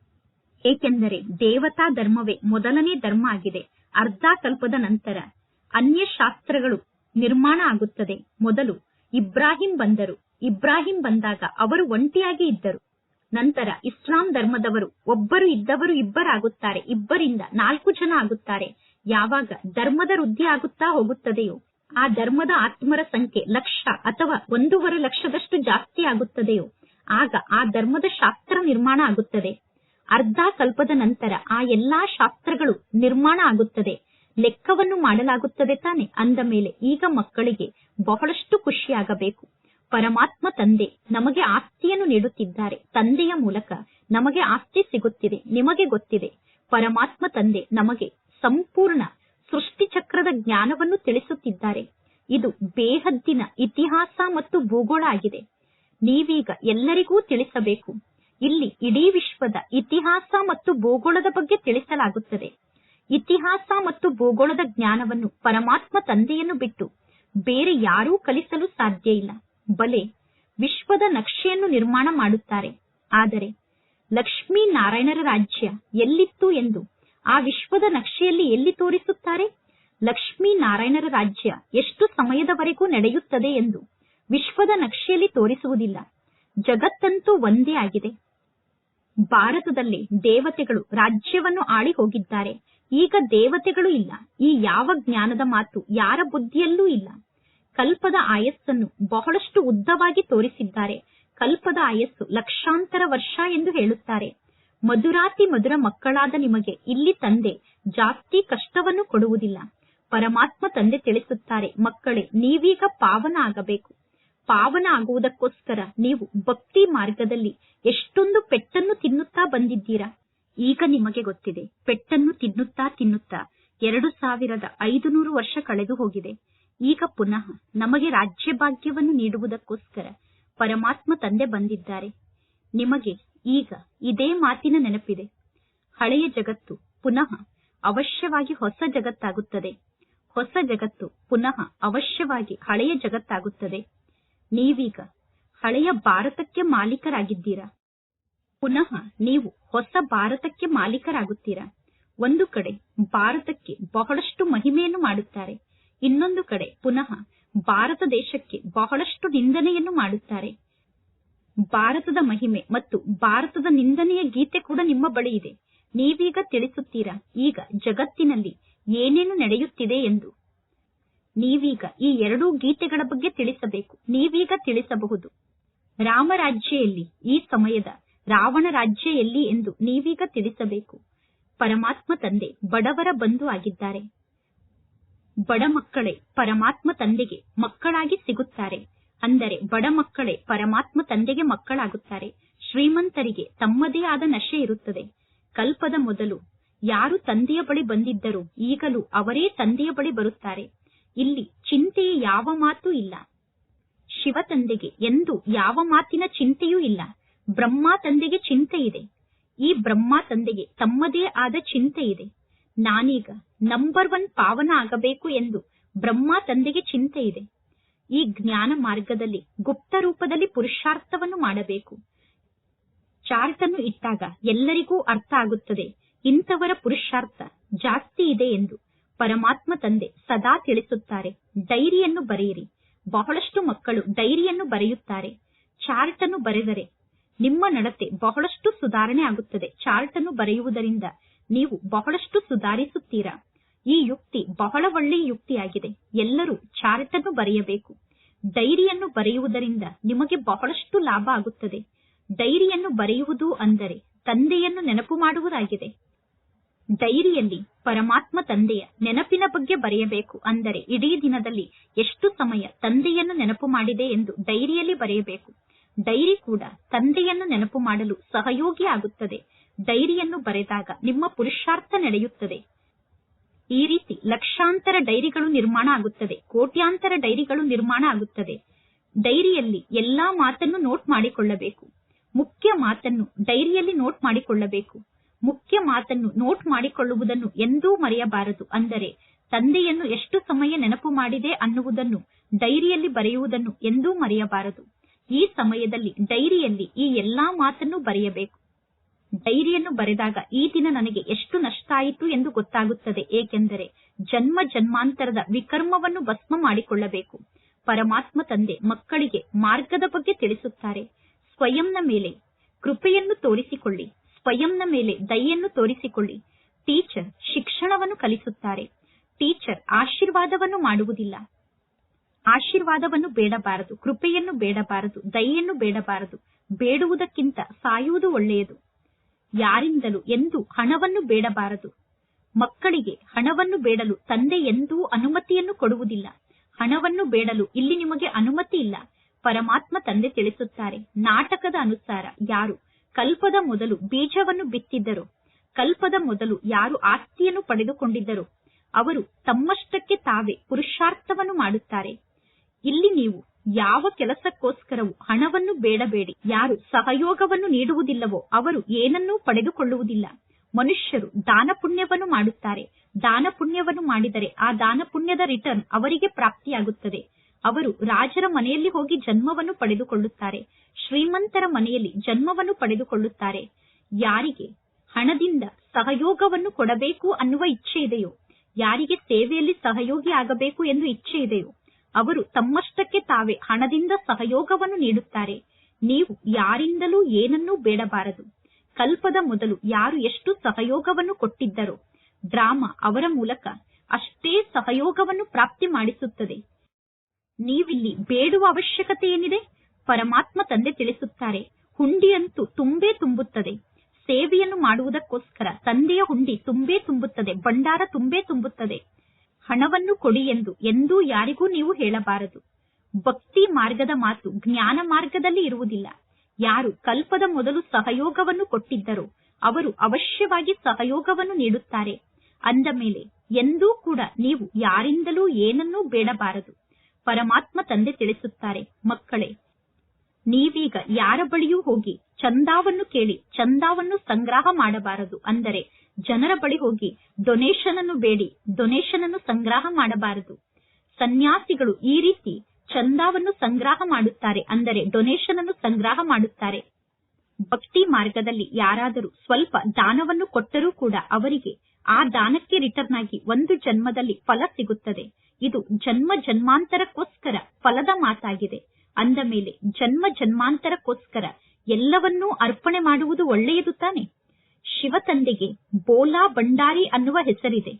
ಏಕೆಂದರೆ ದೇವತಾ ಧರ್ಮವೇ ಮೊದಲನೇ ಧರ್ಮ ಆಗಿದೆ. ಅರ್ಧ ಕಲ್ಪದ ನಂತರ ಅನ್ಯ ಶಾಸ್ತ್ರಗಳು ನಿರ್ಮಾಣ ಆಗುತ್ತದೆ. ಮೊದಲು ಇಬ್ರಾಹಿಂ ಬಂದರು. ಇಬ್ರಾಹಿಂ ಬಂದಾಗ ಅವರು ಒಂಟಿಯಾಗಿ ಇದ್ದರು. ನಂತರ ಇಸ್ಲಾಂ ಧರ್ಮದವರು ಒಬ್ಬರು ಇದ್ದವರು ಇಬ್ಬರಾಗುತ್ತಾರೆ. ಇಬ್ಬರಿಂದ ನಾಲ್ಕು ಜನ ಆಗುತ್ತಾರೆ. ಯಾವಾಗ ಧರ್ಮದ ವೃದ್ಧಿ ಆಗುತ್ತಾ ಹೋಗುತ್ತದೆಯೋ, ಆ ಧರ್ಮದ ಆತ್ಮರ ಸಂಖ್ಯೆ ಲಕ್ಷ ಅಥವಾ ಒಂದೂವರೆ ಲಕ್ಷದಷ್ಟು ಜಾಸ್ತಿ ಆಗುತ್ತದೆಯೋ, ಆಗ ಆ ಧರ್ಮದ ಶಾಸ್ತ್ರ ನಿರ್ಮಾಣ ಆಗುತ್ತದೆ. ಅರ್ಧ ಕಲ್ಪದ ನಂತರ ಆ ಎಲ್ಲಾ ಶಾಸ್ತ್ರಗಳು ನಿರ್ಮಾಣ ಆಗುತ್ತದೆ. ಲೆಕ್ಕವನ್ನು ಮಾಡಲಾಗುತ್ತದೆ ತಾನೆ. ಅಂದ ಮೇಲೆ ಈಗ ಮಕ್ಕಳಿಗೆ ಬಹಳಷ್ಟು ಖುಷಿಯಾಗಬೇಕು. ಪರಮಾತ್ಮ ತಂದೆ ನಮಗೆ ಆಸ್ತಿಯನ್ನು ನೀಡುತ್ತಿದ್ದಾರೆ. ತಂದೆಯ ಮೂಲಕ ನಮಗೆ ಆಸ್ತಿ ಸಿಗುತ್ತಿದೆ, ನಿಮಗೆ ಗೊತ್ತಿದೆ. ಪರಮಾತ್ಮ ತಂದೆ ನಮಗೆ ಸಂಪೂರ್ಣ ಸೃಷ್ಟಿ ಚಕ್ರದ ಜ್ಞಾನವನ್ನು ತಿಳಿಸುತ್ತಿದ್ದಾರೆ. ಇದು ಬೇಹದ್ದಿನ ಇತಿಹಾಸ ಮತ್ತು ಭೂಗೋಳ ಆಗಿದೆ. ನೀವೀಗ ಎಲ್ಲರಿಗೂ ತಿಳಿಸಬೇಕು. ಇಲ್ಲಿ ಇಡೀ ವಿಶ್ವದ ಇತಿಹಾಸ ಮತ್ತು ಭೂಗೋಳದ ಬಗ್ಗೆ ತಿಳಿಸಲಾಗುತ್ತದೆ. ಇತಿಹಾಸ ಮತ್ತು ಭೂಗೋಳದ ಜ್ಞಾನವನ್ನು ಪರಮಾತ್ಮ ತಂದೆಯನ್ನು ಬಿಟ್ಟು ಬೇರೆ ಯಾರೂ ಕಲಿಸಲು ಸಾಧ್ಯ ಇಲ್ಲ. ಬಲೆ ವಿಶ್ವದ ನಕ್ಷೆಯನ್ನು ನಿರ್ಮಾಣ ಮಾಡುತ್ತಾರೆ. ಆದರೆ ಲಕ್ಷ್ಮೀ ನಾರಾಯಣರ ರಾಜ್ಯ ಎಲ್ಲಿತ್ತು ಎಂದು ಆ ವಿಶ್ವದ ನಕ್ಷೆಯಲ್ಲಿ ಎಲ್ಲಿ ತೋರಿಸುತ್ತಾರೆ? ಲಕ್ಷ್ಮೀ ನಾರಾಯಣರ ರಾಜ್ಯ ಎಷ್ಟು ಸಮಯದವರೆಗೂ ನಡೆಯುತ್ತದೆ ಎಂದು ವಿಶ್ವದ ನಕ್ಷೆಯಲ್ಲಿ ತೋರಿಸುವುದಿಲ್ಲ. ಜಗತ್ತಂತೂ ಒಂದೇ ಆಗಿದೆ. ಭಾರತದಲ್ಲಿ ದೇವತೆಗಳು ರಾಜ್ಯವನ್ನು ಆಳಿ ಹೋಗಿದ್ದಾರೆ. ಈಗ ದೇವತೆಗಳು ಇಲ್ಲ. ಈ ಯಾವ ಜ್ಞಾನದ ಮಾತು, ಯಾರ ಬುದ್ಧಿಯಲ್ಲೂ ಇಲ್ಲ. ಕಲ್ಪದ ಆಯಸ್ಸನ್ನು ಬಹಳಷ್ಟು ಉದ್ದವಾಗಿ ತೋರಿಸಿದ್ದಾರೆ. ಕಲ್ಪದ ಆಯಸ್ಸು ಲಕ್ಷಾಂತರ ವರ್ಷ ಎಂದು ಹೇಳುತ್ತಾರೆ. ಮಧುರಾತಿ ಮಧುರ ಮಕ್ಕಳಾದ ನಿಮಗೆ ಇಲ್ಲಿ ತಂದೆ, ಜಾಸ್ತಿ ಕಷ್ಟವನ್ನು ಕೊಡುವುದಿಲ್ಲ. ಪರಮಾತ್ಮ ತಂದೆ ತಿಳಿಸುತ್ತಾರೆ, ಮಕ್ಕಳೇ, ನೀವೀಗ ಪಾವನ ಆಗಬೇಕು. ಪಾವನ ಆಗುವುದಕ್ಕೋಸ್ಕರ ನೀವು ಭಕ್ತಿ ಮಾರ್ಗದಲ್ಲಿ ಎಷ್ಟೊಂದು ಪೆಟ್ಟನ್ನು ತಿನ್ನುತ್ತಾ ಬಂದಿದ್ದೀರಾ? ಈಗ ನಿಮಗೆ ಗೊತ್ತಿದೆ, ಪೆಟ್ಟನ್ನು ತಿನ್ನುತ್ತಾ ತಿನ್ನುತ್ತಾ ಎರಡು ಸಾವಿರದ ಐದು ನೂರು ವರ್ಷ ಕಳೆದು ಹೋಗಿದೆ. ಈಗ ಪುನಃ ನಮಗೆ ರಾಜ್ಯ ಭಾಗ್ಯವನ್ನು ನೀಡುವುದಕ್ಕೋಸ್ಕರ ಪರಮಾತ್ಮ ತಂದೆ ಬಂದಿದ್ದಾರೆ. ನಿಮಗೆ ಈಗ ಇದೇ ಮಾತಿನ ನೆನಪಿದೆ. ಹಳೆಯ ಜಗತ್ತು ಪುನಃ ಅವಶ್ಯವಾಗಿ ಹೊಸ ಜಗತ್ತಾಗುತ್ತದೆ. ಹೊಸ ಜಗತ್ತು ಪುನಃ ಅವಶ್ಯವಾಗಿ ಹಳೆಯ ಜಗತ್ತಾಗುತ್ತದೆ. ನೀವೀಗ ಹಳೆಯ ಭಾರತಕ್ಕೆ ಮಾಲೀಕರಾಗಿದ್ದೀರಾ? ಪುನಃ ನೀವು ಹೊಸ ಭಾರತಕ್ಕೆ ಮಾಲೀಕರಾಗುತ್ತೀರಾ? ಒಂದು ಕಡೆ ಭಾರತಕ್ಕೆ ಬಹಳಷ್ಟು ಮಹಿಮೆಯನ್ನು ಮಾಡುತ್ತಾರೆ. ಇನ್ನೊಂದು ಕಡೆ ಪುನಃ ಭಾರತ ದೇಶಕ್ಕೆ ಬಹಳಷ್ಟು ನಿಂದನೆಯನ್ನು ಮಾಡುತ್ತಾರೆ. ಭಾರತದ ಮಹಿಮೆ ಮತ್ತು ಭಾರತದ ನಿಂದನೆಯ ಗೀತೆ ಕೂಡ ನಿಮ್ಮ ಬಳಿ ಇದೆ. ನೀವೀಗ ತಿಳಿಸುತ್ತೀರಾ, ಈಗ ಜಗತ್ತಿನಲ್ಲಿ ಏನೇನು ನಡೆಯುತ್ತಿದೆ ಎಂದು? ನೀವೀಗ ಈ ಎರಡೂ ಗೀತೆಗಳ ಬಗ್ಗೆ ತಿಳಿಸಬೇಕು, ನೀವೀಗ ತಿಳಿಸಬಹುದು. ರಾಮರಾಜ್ಯ ಎಲ್ಲಿ ಈ ಸಮಯದ ರಾವಣ ರಾಜ್ಯ ಎಲ್ಲಿ ಎಂದು ನೀವೀಗ ತಿಳಿಸಬೇಕು. ಪರಮಾತ್ಮ ತಂದೆ ಬಡವರ ಬಂಧು ಆಗಿದ್ದಾರೆ. ಬಡ ಮಕ್ಕಳೇ ಪರಮಾತ್ಮ ತಂದೆಗೆ ಮಕ್ಕಳಾಗಿ ಸಿಗುತ್ತಾರೆ. ಅಂದರೆ ಬಡ ಮಕ್ಕಳೇ ಪರಮಾತ್ಮ ತಂದೆಗೆ ಮಕ್ಕಳಾಗುತ್ತಾರೆ. ಶ್ರೀಮಂತರಿಗೆ ತಮ್ಮದೇ ಆದ ನಶೆ ಇರುತ್ತದೆ. ಕಲ್ಪದ ಮೊದಲು ಯಾರು ತಂದೆಯ ಬಳಿ ಬಂದಿದ್ದರೂ ಈಗಲೂ ಅವರೇ ತಂದೆಯ ಬಳಿ ಬರುತ್ತಾರೆ. ಇಲ್ಲಿ ಚಿಂತೆಯ ಯಾವ ಮಾತು ಇಲ್ಲ. ಶಿವ ತಂದೆಗೆ ಎಂದು ಯಾವ ಮಾತಿನ ಚಿಂತೆಯೂ ಇಲ್ಲ. ಬ್ರಹ್ಮ ತಂದೆಗೆ ಚಿಂತೆ ಇದೆ. ಈ ಬ್ರಹ್ಮ ತಂದೆಗೆ ತಮ್ಮದೇ ಆದ ಚಿಂತೆ ಇದೆ. ನಾನೀಗ ನಂಬರ್ ಒನ್ ಪಾವನ ಆಗಬೇಕು ಎಂದು ಬ್ರಹ್ಮ ತಂದೆಗೆ ಚಿಂತೆ ಇದೆ. ಈ ಜ್ಞಾನ ಮಾರ್ಗದಲ್ಲಿ ಗುಪ್ತ ರೂಪದಲ್ಲಿ ಪುರುಷಾರ್ಥವನ್ನು ಮಾಡಬೇಕು. ಚಾರ್ಟ್ ಅನ್ನು ಇಟ್ಟಾಗ ಎಲ್ಲರಿಗೂ ಅರ್ಥ ಆಗುತ್ತದೆ. ಇಂಥವರ ಪುರುಷಾರ್ಥ ಜಾಸ್ತಿ ಇದೆ ಎಂದು ಪರಮಾತ್ಮ ತಂದೆ ಸದಾ ತಿಳಿಸುತ್ತಾರೆ. ಡೈರಿಯನ್ನು ಬರೆಯಿರಿ. ಬಹಳಷ್ಟು ಮಕ್ಕಳು ಡೈರಿಯನ್ನು ಬರೆಯುತ್ತಾರೆ. ಚಾರ್ಟ್ ಅನ್ನು ಬರೆದರೆ ನಿಮ್ಮ ನಡತೆ ಬಹಳಷ್ಟು ಸುಧಾರಣೆ ಆಗುತ್ತದೆ. ಚಾರ್ಟ್ ಅನ್ನು ಬರೆಯುವುದರಿಂದ ನೀವು ಬಹಳಷ್ಟು ಸುಧಾರಿಸುತ್ತೀರಾ? ಈ ಯುಕ್ತಿ ಬಹಳ ಒಳ್ಳೆಯ ಯುಕ್ತಿಯಾಗಿದೆ. ಎಲ್ಲರೂ ಚಾರ್ಟ್ ಬರೆಯಬೇಕು. ಡೈರಿಯನ್ನು ಬರೆಯುವುದರಿಂದ ನಿಮಗೆ ಬಹಳಷ್ಟು ಲಾಭ ಆಗುತ್ತದೆ. ಡೈರಿಯನ್ನು ಬರೆಯುವುದು ಅಂದರೆ ತಂದೆಯನ್ನು ನೆನಪು ಮಾಡುವುದಾಗಿದೆ. ಡೈರಿಯಲ್ಲಿ ಪರಮಾತ್ಮ ತಂದೆಯ ನೆನಪಿನ ಬಗ್ಗೆ ಬರೆಯಬೇಕು ಅಂದರೆ ಇಡೀ ದಿನದಲ್ಲಿ ಎಷ್ಟು ಸಮಯ ತಂದೆಯನ್ನು ನೆನಪು ಮಾಡಿದೆ ಎಂದು ಡೈರಿಯಲ್ಲಿ ಬರೆಯಬೇಕು. ಡೈರಿ ಕೂಡ ತಂದೆಯನ್ನು ನೆನಪು ಮಾಡಲು ಸಹಯೋಗಿ ಆಗುತ್ತದೆ. ಡೈರಿಯನ್ನು ಬರೆದಾಗ ನಿಮ್ಮ ಪುರುಷಾರ್ಥ ನಡೆಯುತ್ತದೆ. ಈ ರೀತಿ ಲಕ್ಷಾಂತರ ಡೈರಿಗಳು ನಿರ್ಮಾಣ ಆಗುತ್ತದೆ. ಕೋಟ್ಯಾಂತರ ಡೈರಿಗಳು ನಿರ್ಮಾಣ ಆಗುತ್ತದೆ. ಡೈರಿಯಲ್ಲಿ ಎಲ್ಲಾ ಮಾತನ್ನು ನೋಟ್ ಮಾಡಿಕೊಳ್ಳಬೇಕು. ಮುಖ್ಯ ಮಾತನ್ನು ಡೈರಿಯಲ್ಲಿ ನೋಟ್ ಮಾಡಿಕೊಳ್ಳಬೇಕು. ಮುಖ್ಯ ಮಾತನ್ನು ನೋಟ್ ಮಾಡಿಕೊಳ್ಳುವುದನ್ನು ಎಂದೂ ಮರೆಯಬಾರದು. ಅಂದರೆ ತಂದೆಯನ್ನು ಎಷ್ಟು ಸಮಯ ನೆನಪು ಮಾಡಿದೆ ಅನ್ನುವುದನ್ನು ಡೈರಿಯಲ್ಲಿ ಬರೆಯುವುದನ್ನು ಎಂದೂ ಮರೆಯಬಾರದು. ಈ ಸಮಯದಲ್ಲಿ ಡೈರಿಯಲ್ಲಿ ಈ ಎಲ್ಲಾ ಮಾತನ್ನು ಬರೆಯಬೇಕು. ಡೈರಿಯನ್ನು ಬರೆದಾಗ ಈ ದಿನ ನನಗೆ ಎಷ್ಟು ನಷ್ಟ ಆಯಿತು ಎಂದು ಗೊತ್ತಾಗುತ್ತದೆ. ಏಕೆಂದರೆ ಜನ್ಮ ಜನ್ಮಾಂತರದ ವಿಕರ್ಮವನ್ನು ಭಸ್ಮ ಮಾಡಿಕೊಳ್ಳಬೇಕು. ಪರಮಾತ್ಮ ತಂದೆ ಮಕ್ಕಳಿಗೆ ಮಾರ್ಗದ ಬಗ್ಗೆ ತಿಳಿಸುತ್ತಾರೆ. ಸ್ವಯಂನ ಮೇಲೆ ಕೃಪೆಯನ್ನು ತೋರಿಸಿಕೊಳ್ಳಿ. ಸ್ವಯಂನ ಮೇಲೆ ದಯೆಯನ್ನು ತೋರಿಸಿಕೊಳ್ಳಿ. ಟೀಚರ್ ಶಿಕ್ಷಣವನ್ನು ಕಲಿಸುತ್ತಾರೆ. ಟೀಚರ್ ಆಶೀರ್ವಾದವನ್ನು ಮಾಡುವುದಿಲ್ಲ. ಆಶೀರ್ವಾದವನ್ನು ಬೇಡಬಾರದು. ಕೃಪೆಯನ್ನು ಬೇಡಬಾರದು. ದಯೆಯನ್ನು ಬೇಡಬಾರದು. ಬೇಡುವುದಕ್ಕಿಂತ ಸಾಯುವುದು ಒಳ್ಳೆಯದು. ಯಾರಿಂದಲೂ ಎಂದೂ ಹಣವನ್ನು ಬೇಡಬಾರದು. ಮಕ್ಕಳಿಗೆ ಹಣವನ್ನು ಬೇಡಲು ತಂದೆ ಎಂದೂ ಅನುಮತಿಯನ್ನು ಕೊಡುವುದಿಲ್ಲ. ಹಣವನ್ನು ಬೇಡಲು ಇಲ್ಲಿ ನಿಮಗೆ ಅನುಮತಿ ಇಲ್ಲ. ಪರಮಾತ್ಮ ತಂದೆ ತಿಳಿಸುತ್ತಾರೆ, ನಾಟಕದ ಅನುಸಾರ ಯಾರು ಕಲ್ಪದ ಮೊದಲು ಬೀಜವನ್ನು ಬಿತ್ತಿದ್ದರು, ಕಲ್ಪದ ಮೊದಲು ಯಾರು ಆಸ್ತಿಯನ್ನು ಪಡೆದುಕೊಂಡಿದ್ದರು, ಅವರು ತಮ್ಮಷ್ಟಕ್ಕೆ ತಾವೇ ಪುರುಷಾರ್ಥವನ್ನು ಮಾಡುತ್ತಾರೆ. ಇಲ್ಲಿ ನೀವು ಯಾವ ಕೆಲಸಕ್ಕೋಸ್ಕರವೂ ಹಣವನ್ನು ಬೇಡಬೇಡಿ. ಯಾರು ಸಹಯೋಗವನ್ನು ನೀಡುವುದಿಲ್ಲವೋ ಅವರು ಏನನ್ನೂ ಪಡೆದುಕೊಳ್ಳುವುದಿಲ್ಲ. ಮನುಷ್ಯರು ದಾನ ಪುಣ್ಯವನ್ನು ಮಾಡುತ್ತಾರೆ. ದಾನ ಪುಣ್ಯವನ್ನು ಮಾಡಿದರೆ ಆ ದಾನ ಪುಣ್ಯದ ರಿಟರ್ನ್ ಅವರಿಗೆ ಪ್ರಾಪ್ತಿಯಾಗುತ್ತದೆ. ಅವರು ರಾಜರ ಮನೆಯಲ್ಲಿ ಹೋಗಿ ಜನ್ಮವನ್ನು ಪಡೆದುಕೊಳ್ಳುತ್ತಾರೆ. ಶ್ರೀಮಂತರ ಮನೆಯಲ್ಲಿ ಜನ್ಮವನ್ನು ಪಡೆದುಕೊಳ್ಳುತ್ತಾರೆ. ಯಾರಿಗೆ ಹಣದಿಂದ ಸಹಯೋಗವನ್ನು ಕೊಡಬೇಕು ಅನ್ನುವ ಇಚ್ಛೆ ಇದೆಯೋ, ಯಾರಿಗೆ ಸೇವೆಯಲ್ಲಿ ಸಹಯೋಗಿ ಆಗಬೇಕು ಎಂದು ಇಚ್ಛೆ ಇದೆಯೋ ಅವರು ತಮ್ಮಷ್ಟಕ್ಕೆ ತಾವೇ ಹಣದಿಂದ ಸಹಯೋಗವನ್ನು ನೀಡುತ್ತಾರೆ. ನೀವು ಯಾರಿಂದಲೂ ಏನನ್ನೂ ಬೇಡಬಾರದು. ಕಲ್ಪದ ಮೊದಲು ಯಾರು ಎಷ್ಟು ಸಹಯೋಗವನ್ನು ಕೊಟ್ಟಿದ್ದರೋ, ಡ್ರಾಮಾ ಅವರ ಮೂಲಕ ಅಷ್ಟೇ ಸಹಯೋಗವನ್ನು ಪ್ರಾಪ್ತಿ ಮಾಡಿಸುತ್ತದೆ. ನೀವಿಲ್ಲಿ ಬೇಡುವ ಅವಶ್ಯಕತೆ ಏನಿದೆ? ಪರಮಾತ್ಮ ತಂದೆ ತಿಳಿಸುತ್ತಾರೆ, ಹುಂಡಿಯಂತೂ ತುಂಬೇ ತುಂಬುತ್ತದೆ. ಸೇವೆಯನ್ನು ಮಾಡುವುದಕ್ಕೋಸ್ಕರ ತಂದೆಯ ಹುಂಡಿ ತುಂಬೇ ತುಂಬುತ್ತದೆ, ಭಂಡಾರ ತುಂಬೇ ತುಂಬುತ್ತದೆ. ಹಣವನ್ನು ಕೊಡಿ ಎಂದು, ಎಂದೂ ಯಾರಿಗೂ ನೀವು ಹೇಳಬಾರದು. ಭಕ್ತಿ ಮಾರ್ಗದ ಮಾತು ಜ್ಞಾನ ಮಾರ್ಗದಲ್ಲಿ ಇರುವುದಿಲ್ಲ. ಯಾರು ಕಲ್ಪದ ಮೊದಲು ಸಹಯೋಗವನ್ನು ಕೊಟ್ಟಿದ್ದರೋ, ಅವರು ಅವಶ್ಯವಾಗಿ ಸಹಯೋಗವನ್ನು ನೀಡುತ್ತಾರೆ. ಅಂದ ಮೇಲೆ, ಎಂದೂ ಕೂಡ ನೀವು ಯಾರಿಂದಲೂ ಏನನ್ನೂ ಬೇಡಬಾರದು. ಪರಮಾತ್ಮ ತಂದೆ ತಿಳಿಸುತ್ತಾರೆ, ಮಕ್ಕಳೇ, ನೀವೀಗ ಯಾರ ಬಳಿಯೂ ಹೋಗಿ ಚಂದಾವನ್ನು ಕೇಳಿ, ಚಂದಾವನ್ನು ಸಂಗ್ರಹ ಮಾಡಬಾರದು. ಅಂದರೆ ಜನರ ಬಳಿ ಹೋಗಿ ಡೊನೇಷನ್ ಅನ್ನು ಬೇಡಿ ಡೊನೇಷನ್ ಅನ್ನು ಸಂಗ್ರಹ ಮಾಡಬಾರದು. ಸನ್ಯಾಸಿಗಳು ಈ ರೀತಿ ಚಂದಾವನ್ನು ಸಂಗ್ರಹ ಮಾಡುತ್ತಾರೆ ಅಂದರೆ ಡೊನೇಷನ್ ಅನ್ನು ಸಂಗ್ರಹ ಮಾಡುತ್ತಾರೆ. ಭಕ್ತಿ ಮಾರ್ಗದಲ್ಲಿ ಯಾರಾದರೂ ಸ್ವಲ್ಪ ದಾನವನ್ನು ಕೊಟ್ಟರೂ ಕೂಡ ಅವರಿಗೆ ಆ ದಾನಕ್ಕೆ ರಿಟರ್ನ್ ಆಗಿ ಒಂದು ಜನ್ಮದಲ್ಲಿ ಫಲ ಸಿಗುತ್ತದೆ. ಇದು ಜನ್ಮ ಜನ್ಮಾಂತರಕ್ಕೋಸ್ಕರ ಫಲದ ಮಾತಾಗಿದೆ. ಅಂದ ಮೇಲೆ ಜನ್ಮ ಜನ್ಮಾಂತರಕ್ಕೋಸ್ಕರ ಎಲ್ಲವನ್ನೂ ಅರ್ಪಣೆ ಮಾಡುವುದು ಒಳ್ಳೆಯದು ತಾನೆ? ಶಿವ ತಂದೆಗೆ ಬೋಲಾ ಭಂಡಾರಿ ಅನ್ನುವ ಹೆಸರಿದೆ.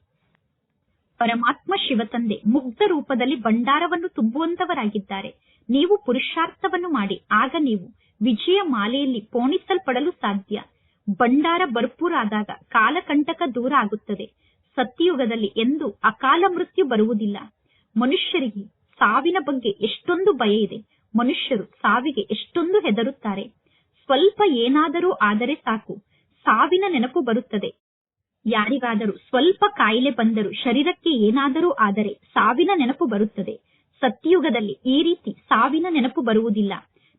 ಪರಮಾತ್ಮ ಶಿವತಂದೆ ಮುಗ್ಧ ರೂಪದಲ್ಲಿ ಭಂಡಾರವನ್ನು ತುಂಬುವಂತವರಾಗಿದ್ದಾರೆ. ನೀವು ಪುರುಷಾರ್ಥವನ್ನು ಮಾಡಿ, ಆಗ ನೀವು ವಿಜಯ ಮಾಲೆಯಲ್ಲಿ ಪೋಣಿಸಲ್ಪಡಲು ಸಾಧ್ಯ. ಭಂಡಾರ ಭರ್ಪೂರಾದಾಗ ಕಾಲಕಂಟಕ ದೂರ ಆಗುತ್ತದೆ. ಸತ್ಯಯುಗದಲ್ಲಿ ಎಂದು ಅಕಾಲ ಮೃತ್ಯು ಬರುವುದಿಲ್ಲ. ಮನುಷ್ಯರಿಗೆ ಸಾವಿನ ಬಗ್ಗೆ ಎಷ್ಟೊಂದು ಭಯ ಇದೆ. ಮನುಷ್ಯರು ಸಾವಿಗೆ ಎಷ್ಟೊಂದು ಹೆದರುತ್ತಾರೆ. ಸ್ವಲ್ಪ ಏನಾದರೂ ಆದರೆ ಸಾಕು. ಸಾವಿನ ನೆನಪು ಬರುತ್ತದೆ. ಯಾರಿಗಾದರೂ ಸ್ವಲ್ಪ ಕಾಯಿಲೆ ಬಂದರೂ ಶರೀರಕ್ಕೆ ಏನಾದರೂ ಆದರೆ ಸಾವಿನ ನೆನಪು ಬರುತ್ತದೆ. ಸತ್ಯಯುಗದಲ್ಲಿ ಈ ರೀತಿ ಸಾವಿನ ನೆನಪು ಬರುವುದಿಲ್ಲ.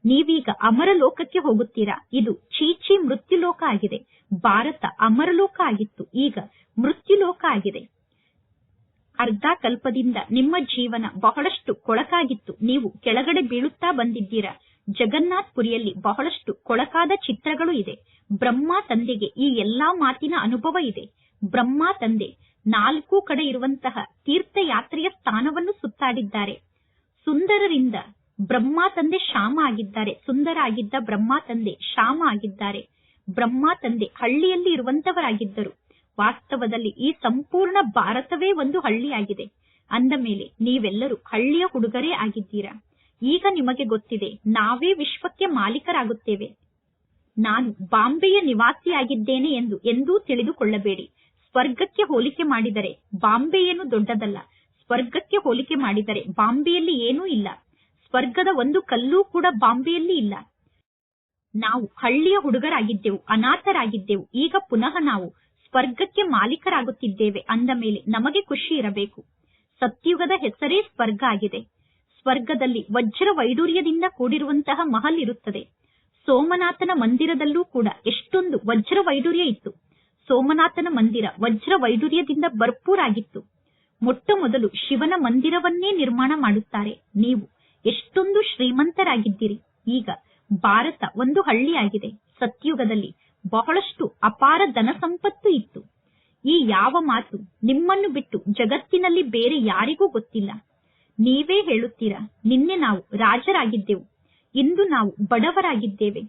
ನೀವೀಗ ಅಮರಲೋಕಕ್ಕೆ ಹೋಗುತ್ತೀರಾ? ಇದು ಚೀಚಿ ಮೃತ್ಯುಲೋಕ ಆಗಿದೆ. ಭಾರತ ಅಮರಲೋಕ ಆಗಿತ್ತು. ಈಗ ಮೃತ್ಯುಲೋಕ ಆಗಿದೆ. ಅರ್ಧ ಕಲ್ಪದಿಂದ ನಿಮ್ಮ ಜೀವನ ಬಹಳಷ್ಟು ಕೊಳಕಾಗಿತ್ತು. ನೀವು ಕೆಳಗಡೆ ಬೀಳುತ್ತಾ ಬಂದಿದ್ದೀರಾ? ಜಗನ್ನಾಥ್ ಪುರಿಯಲ್ಲಿ ಬಹಳಷ್ಟು ಕೊಳಕಾದ ಚಿತ್ರಗಳು ಇದೆ. ಬ್ರಹ್ಮ ತಂದೆಗೆ ಈ ಎಲ್ಲಾ ಮಾತಿನ ಅನುಭವ ಇದೆ. ಬ್ರಹ್ಮ ತಂದೆ ನಾಲ್ಕು ಕಡೆ ಇರುವಂತಹ ತೀರ್ಥಯಾತ್ರೆಯ ಸ್ಥಾನವನ್ನು ಸುತ್ತಾಡಿದ್ದಾರೆ. ಸುಂದರರಿಂದ ಬ್ರಹ್ಮ ತಂದೆ ಶ್ಯಾಮ ಆಗಿದ್ದಾರೆ. ಸುಂದರ ಆಗಿದ್ದ ಬ್ರಹ್ಮ ತಂದೆ ಶ್ಯಾಮ ಆಗಿದ್ದಾರೆ. ಬ್ರಹ್ಮ ತಂದೆ ಹಳ್ಳಿಯಲ್ಲಿ ಇರುವಂತವರಾಗಿದ್ದರು. ವಾಸ್ತವದಲ್ಲಿ ಈ ಸಂಪೂರ್ಣ ಭಾರತವೇ ಒಂದು ಹಳ್ಳಿಯಾಗಿದೆ. ಅಂದ ಮೇಲೆ ನೀವೆಲ್ಲರೂ ಹಳ್ಳಿಯ ಹುಡುಗರೇ ಆಗಿದ್ದೀರಾ? ಈಗ ನಿಮಗೆ ಗೊತ್ತಿದೆ, ನಾವೇ ವಿಶ್ವಕ್ಕೆ ಮಾಲೀಕರಾಗುತ್ತೇವೆ. ನಾನು ಬಾಂಬೆಯ ನಿವಾಸಿಯಾಗಿದ್ದೇನೆ ಎಂದು ಎಂದೂ ತಿಳಿದುಕೊಳ್ಳಬೇಡಿ. ಸ್ವರ್ಗಕ್ಕೆ ಹೋಲಿಕೆ ಮಾಡಿದರೆ ಬಾಂಬೆ ದೊಡ್ಡದಲ್ಲ. ಸ್ವರ್ಗಕ್ಕೆ ಹೋಲಿಕೆ ಮಾಡಿದರೆ ಬಾಂಬೆಯಲ್ಲಿ ಏನೂ ಇಲ್ಲ. ಸ್ವರ್ಗದ ಒಂದು ಕಲ್ಲೂ ಕೂಡ ಬಾಂಬೆಯಲ್ಲಿ ಇಲ್ಲ. ನಾವು ಹಳ್ಳಿಯ ಹುಡುಗರಾಗಿದ್ದೆವು, ಅನಾಥರಾಗಿದ್ದೆವು. ಈಗ ಪುನಃ ನಾವು ಸ್ವರ್ಗಕ್ಕೆ ಮಾಲೀಕರಾಗುತ್ತಿದ್ದೇವೆ ಅಂದ ಮೇಲೆ ನಮಗೆ ಖುಷಿ ಇರಬೇಕು. ಸತ್ಯುಗದ ಹೆಸರೇ ಸ್ವರ್ಗ ಆಗಿದೆ. ಸ್ವರ್ಗದಲ್ಲಿ ವಜ್ರ ವೈಡೂರ್ಯದಿಂದ ಕೂಡಿರುವಂತಹ ಮಹಲ್ ಇರುತ್ತದೆ. ಸೋಮನಾಥನ ಮಂದಿರದಲ್ಲೂ ಕೂಡ ಎಷ್ಟೊಂದು ವಜ್ರ ವೈಡೂರ್ಯ ಇತ್ತು. ಸೋಮನಾಥನ ಮಂದಿರ ವಜ್ರ ವೈಡೂರ್ಯದಿಂದ ಭರ್ಪೂರಾಗಿತ್ತು ಮೊಟ್ಟ ಮೊದಲು ಶಿವನ ಮಂದಿರವನ್ನೇ ನಿರ್ಮಾಣ ಮಾಡುತ್ತಾರೆ. ನೀವು ಎಷ್ಟೊಂದು ಶ್ರೀಮಂತರಾಗಿದ್ದೀರಿ. ಈಗ ಭಾರತ ಒಂದು ಹಳ್ಳಿಯಾಗಿದೆ. ಸತ್ಯುಗದಲ್ಲಿ ಬಹಳಷ್ಟು ಅಪಾರ ಧನ ಸಂಪತ್ತು ಇತ್ತು. ಈ ಯಾವ ಮಾತು ನಿಮ್ಮನ್ನು ಬಿಟ್ಟು ಜಗತ್ತಿನಲ್ಲಿ ಬೇರೆ ಯಾರಿಗೂ ಗೊತ್ತಿಲ್ಲ. ನೀವೇ ಹೇಳುತ್ತೀರಾ? ನಿನ್ನೆ ನಾವು ರಾಜರಾಗಿದ್ದೆವು. ಇಂದು ನಾವು ಬಡವರಾಗಿದ್ದೇವೆ.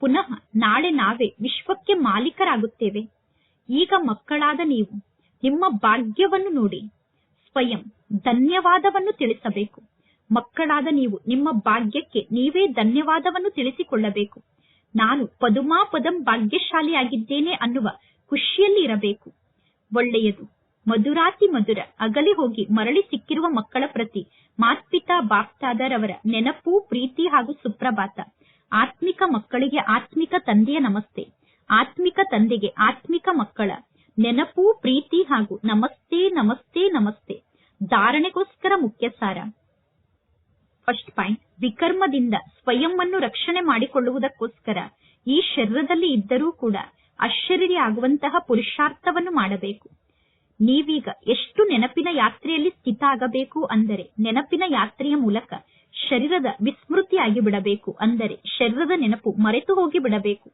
ಪುನಃ ನಾಳೆ ನಾವೇ ವಿಶ್ವಕ್ಕೆ ಮಾಲೀಕರಾಗುತ್ತೇವೆ. ಈಗ ಮಕ್ಕಳಾದ ನೀವು, ನಿಮ್ಮ ಭಾಗ್ಯವನ್ನು ನೋಡಿ. ಸ್ವಯಂ ಧನ್ಯವಾದವನ್ನು ತಿಳಿಸಬೇಕು. ಮಕ್ಕಳಾದ ನೀವು, ನಿಮ್ಮ ಭಾಗ್ಯಕ್ಕೆ ನೀವೇ ಧನ್ಯವಾದವನ್ನು ತಿಳಿಸಿಕೊಳ್ಳಬೇಕು. ನಾನು ಪದುಮಾ ಪದಂ ಭಾಗ್ಯಶಾಲಿಯಾಗಿದ್ದೇನೆ ಅನ್ನುವ ಖುಷಿಯಲ್ಲಿ ಇರಬೇಕು. ಒಳ್ಳೆಯದು. ಮಧುರಾತಿ ಮಧುರ ಅಗಲಿ ಹೋಗಿ ಮರಳಿ ಸಿಕ್ಕಿರುವ ಮಕ್ಕಳ ಪ್ರತಿ ಮಾತ್ಪಿತಾ ಬಾಕ್ತಾದರವರ ನೆನಪು, ಪ್ರೀತಿ ಹಾಗೂ ಸುಪ್ರಭಾತ. ಆತ್ಮಿಕ ಮಕ್ಕಳಿಗೆ ಆತ್ಮಿಕ ತಂದೆಯ ನಮಸ್ತೆ. ಆತ್ಮಿಕ ತಂದೆಗೆ ಆತ್ಮಿಕ ಮಕ್ಕಳ ನೆನಪು, ಪ್ರೀತಿ ಹಾಗೂ ನಮಸ್ತೆ ನಮಸ್ತೆ ನಮಸ್ತೆ. ಧಾರಣೆಗೋಸ್ಕರ ಮುಖ್ಯ ಸಾರ. ಫಸ್ಟ್ ಪಾಯಿಂಟ್, ವಿಕರ್ಮದಿಂದ ಸ್ವಯಂವನ್ನು ರಕ್ಷಣೆ ಮಾಡಿಕೊಳ್ಳುವುದಕ್ಕೋಸ್ಕರ ಈ ಶರೀರದಲ್ಲಿ ಇದ್ದರೂ ಕೂಡ ಅಶರೀರಿ ಆಗುವಂತಹ ಪುರುಷಾರ್ಥವನ್ನು ಮಾಡಬೇಕು. ನೀವೀಗ ಎಷ್ಟು ನೆನಪಿನ ಯಾತ್ರೆಯಲ್ಲಿ ಸ್ಥಿತ ಆಗಬೇಕು ಅಂದರೆ, ನೆನಪಿನ ಯಾತ್ರೆಯ ಮೂಲಕ ಶರೀರದ ವಿಸ್ಮೃತಿಯಾಗಿ ಬಿಡಬೇಕು ಅಂದರೆ, ಶರೀರದ ನೆನಪು ಮರೆತು ಹೋಗಿ ಬಿಡಬೇಕು.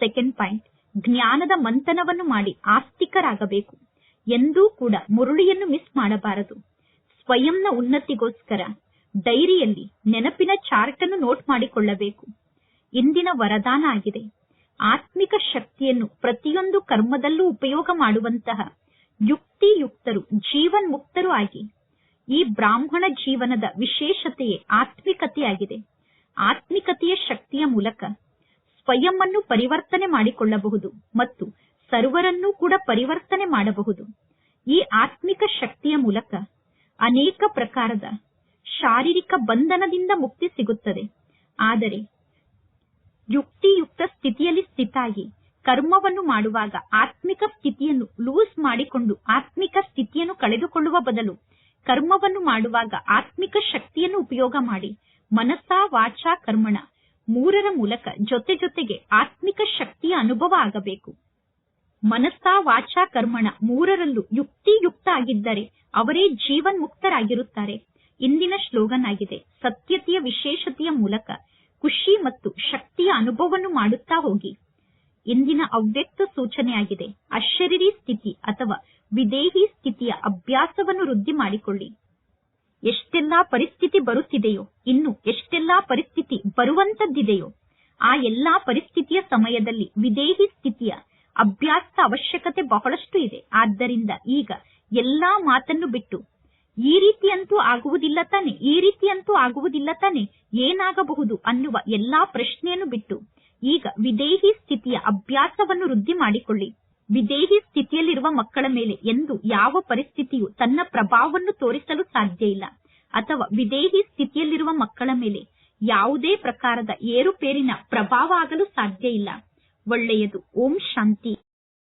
ಸೆಕೆಂಡ್ ಪಾಯಿಂಟ್ ಜ್ಞಾನದ ಮಂಥನವನ್ನು ಮಾಡಿ ಆಸ್ತಿಕರಾಗಬೇಕು. ಎಂದೂ ಕೂಡ ಮುರುಳಿಯನ್ನು ಮಿಸ್ ಮಾಡಬಾರದು. ಸ್ವಯಂನ ಉನ್ನತಿಗೋಸ್ಕರ ಡೈರಿಯಲ್ಲಿ ನೆನಪಿನ ಚಾರ್ಟ್ ಅನ್ನು ನೋಟ್ ಮಾಡಿಕೊಳ್ಳಬೇಕು. ಇಂದಿನ ವರದಾನ ಆಗಿದೆ. ಆತ್ಮಿಕ ಶಕ್ತಿಯನ್ನು ಪ್ರತಿಯೊಂದು ಕರ್ಮದಲ್ಲೂ ಉಪಯೋಗ ಮಾಡುವಂತಹ ಯುಕ್ತಿಯುಕ್ತರು ಜೀವನ್ ಮುಕ್ತರು ಆಗಿ. ಈ ಬ್ರಾಹ್ಮಣ ಜೀವನದ ವಿಶೇಷತೆಯೇ ಆತ್ಮಿಕತೆಯಾಗಿದೆ. ಆತ್ಮಿಕತೆಯ ಶಕ್ತಿಯ ಮೂಲಕ ಸ್ವಯಂವನ್ನು ಪರಿವರ್ತನೆ ಮಾಡಿಕೊಳ್ಳಬಹುದು ಮತ್ತು ಸರ್ವರನ್ನೂ ಕೂಡ ಪರಿವರ್ತನೆ ಮಾಡಬಹುದು. ಈ ಆತ್ಮಿಕ ಶಕ್ತಿಯ ಮೂಲಕ ಅನೇಕ ಪ್ರಕಾರದ ಶಾರೀರಿಕ ಬಂಧನದಿಂದ ಮುಕ್ತಿ ಸಿಗುತ್ತದೆ. ಆದರೆ ಯುಕ್ತಿಯುಕ್ತ ಸ್ಥಿತಿಯಲ್ಲಿ ಸ್ಥಿತಾಗಿ ಕರ್ಮವನ್ನು ಮಾಡುವಾಗ ಆತ್ಮಿಕ ಸ್ಥಿತಿಯನ್ನು ಲೂಸ್ ಮಾಡಿಕೊಂಡು ಆತ್ಮಿಕ ಸ್ಥಿತಿಯನ್ನು ಕಳೆದುಕೊಳ್ಳುವ ಬದಲು ಕರ್ಮವನ್ನು ಮಾಡುವಾಗ ಆತ್ಮಿಕ ಶಕ್ತಿಯನ್ನು ಉಪಯೋಗ ಮಾಡಿ ಮನಸ್ಸ ವಾಚ ಕರ್ಮಣ ಮೂರರ ಮೂಲಕ ಜೊತೆ ಜೊತೆಗೆ ಆತ್ಮಿಕ ಶಕ್ತಿಯ ಅನುಭವ ಆಗಬೇಕು. ಮನಸ್ಸ ವಾಚ ಕರ್ಮಣ ಮೂರರಲ್ಲೂ ಯುಕ್ತಿಯುಕ್ತ ಆಗಿದ್ದರೆ ಅವರೇ ಜೀವನ್ ಮುಕ್ತರಾಗಿರುತ್ತಾರೆ ಇಂದಿನ ಶ್ಲೋಗನ್ ಆಗಿದೆ ಸತ್ಯತೆಯ ವಿಶೇಷತೆಯ ಮೂಲಕ ಖುಷಿ ಮತ್ತು ಶಕ್ತಿಯ ಅನುಭವವನ್ನು ಮಾಡುತ್ತಾ ಹೋಗಿ. ಇಂದಿನ ಅವ್ಯಕ್ತ ಸೂಚನೆಯಾಗಿದೆ. ಅಶರೀರಿ ಸ್ಥಿತಿ ಅಥವಾ ವಿದೇಹಿ ಸ್ಥಿತಿಯ ಅಭ್ಯಾಸವನ್ನು ವೃದ್ಧಿ ಮಾಡಿಕೊಳ್ಳಿ. ಎಷ್ಟೆಲ್ಲಾ ಪರಿಸ್ಥಿತಿ ಬರುತ್ತಿದೆಯೋ, ಇನ್ನು ಎಷ್ಟೆಲ್ಲಾ ಪರಿಸ್ಥಿತಿ ಬರುವಂತದ್ದಿದೆಯೋ, ಆ ಎಲ್ಲಾ ಪರಿಸ್ಥಿತಿಯ ಸಮಯದಲ್ಲಿ ವಿದೇಹಿ ಸ್ಥಿತಿಯ ಅಭ್ಯಾಸದ ಅವಶ್ಯಕತೆ ಬಹಳಷ್ಟು ಇದೆ. ಆದ್ದರಿಂದ ಈಗ ಎಲ್ಲಾ ಮಾತನ್ನು ಬಿಟ್ಟು, ಈ ರೀತಿಯಂತೂ ಆಗುವುದಿಲ್ಲ ತಾನೆ, ಈ ರೀತಿಯಂತೂ ಆಗುವುದಿಲ್ಲ ತಾನೆ, ಏನಾಗಬಹುದು ಅನ್ನುವ ಎಲ್ಲಾ ಪ್ರಶ್ನೆಯನ್ನು ಬಿಟ್ಟು ಈಗ ವಿದೇಹಿ ಸ್ಥಿತಿಯ ಅಭ್ಯಾಸವನ್ನು ವೃದ್ಧಿ ಮಾಡಿಕೊಳ್ಳಿ. ವಿದೇಹಿ ಸ್ಥಿತಿಯಲ್ಲಿರುವ ಮಕ್ಕಳ ಮೇಲೆ ಎಂದು ಯಾವ ಪರಿಸ್ಥಿತಿಯು ತನ್ನ ಪ್ರಭಾವವನ್ನು ತೋರಿಸಲು ಸಾಧ್ಯ ಇಲ್ಲ. ಅಥವಾ ವಿದೇಹಿ ಸ್ಥಿತಿಯಲ್ಲಿರುವ ಮಕ್ಕಳ ಮೇಲೆ ಯಾವುದೇ ಪ್ರಕಾರದ ಏರುಪೇರಿನ ಪ್ರಭಾವ ಆಗಲು ಸಾಧ್ಯ ಇಲ್ಲ. ಒಳ್ಳೆಯದು. ಓಂ ಶಾಂತಿ.